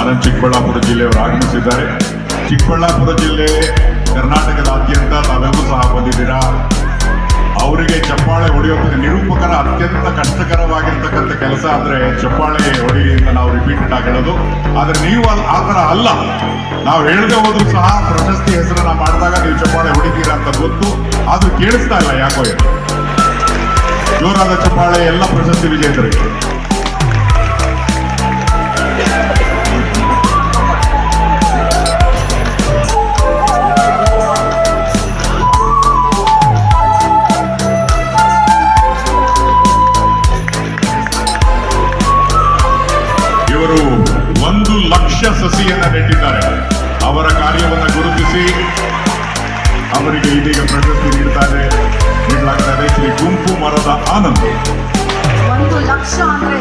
ಆನಂದ್ ಚಿಕ್ಕಬಳ್ಳಾಪುರ ಜಿಲ್ಲೆಯವರು ಆಗಮಿಸಿದ್ದಾರೆ. ಚಿಕ್ಕಬಳ್ಳಾಪುರ ಜಿಲ್ಲೆ ಕರ್ನಾಟಕದಾದ್ಯಂತ ತಾವೆಲ್ಲೂ ಸಹ ಬಂದಿದ್ದೀರಾ? ಅವರಿಗೆ ಚಪ್ಪಾಳೆ ಹೊಡೆಯೋದಕ್ಕೆ ನಿರೂಪಕರ ಅತ್ಯಂತ ಕಷ್ಟಕರವಾಗಿರ್ತಕ್ಕಂಥ ಕೆಲಸ ಅಂದ್ರೆ ಚಪ್ಪಾಳೆ ಹೊಡಿ ಅಂತ ನಾವು ರಿಪೀಟೆಡ್ ಆಗಿ ಹೇಳೋದು. ಆದ್ರೆ ನೀವು ಅಲ್ಲಿ ಆ ಥರ ಅಲ್ಲ. ನಾವು ಹೇಳದೆ ಹೋದ್ರು ಸಹ ಪ್ರಶಸ್ತಿ ಹೆಸರನ್ನ ಮಾಡಿದಾಗ ನೀವು ಚಪ್ಪಾಳೆ ಹೊಡಿತೀರಾ ಅಂತ ಗೊತ್ತು. ಅದು ಕೇಳಿಸ್ತಾ ಇಲ್ಲ ಯಾಕೋ ಜೋರಾದ ಚಪ್ಪಾಳೆ, ಎಲ್ಲ ಪ್ರಶಸ್ತಿ ವಿಜೇತರಿಗೆ. ಇವರು ಒಂದು ಲಕ್ಷ ಸಸಿಯನ್ನು ನೆಟ್ಟಿದ್ದಾರೆ. ಅವರ ಕಾರ್ಯವನ್ನು ಗುರುತಿಸಿ ಅವರಿಗೆ ಇದೀಗ ಪ್ರಶಸ್ತಿ ನೀಡ್ತಾರೆ. ನೀಡಲಾಗ್ತಾರೆ ಶ್ರೀ ಗುಂಪು ಮರದ ಆನಂದ್. ಒಂದು ಲಕ್ಷ ಅಂದ್ರೆ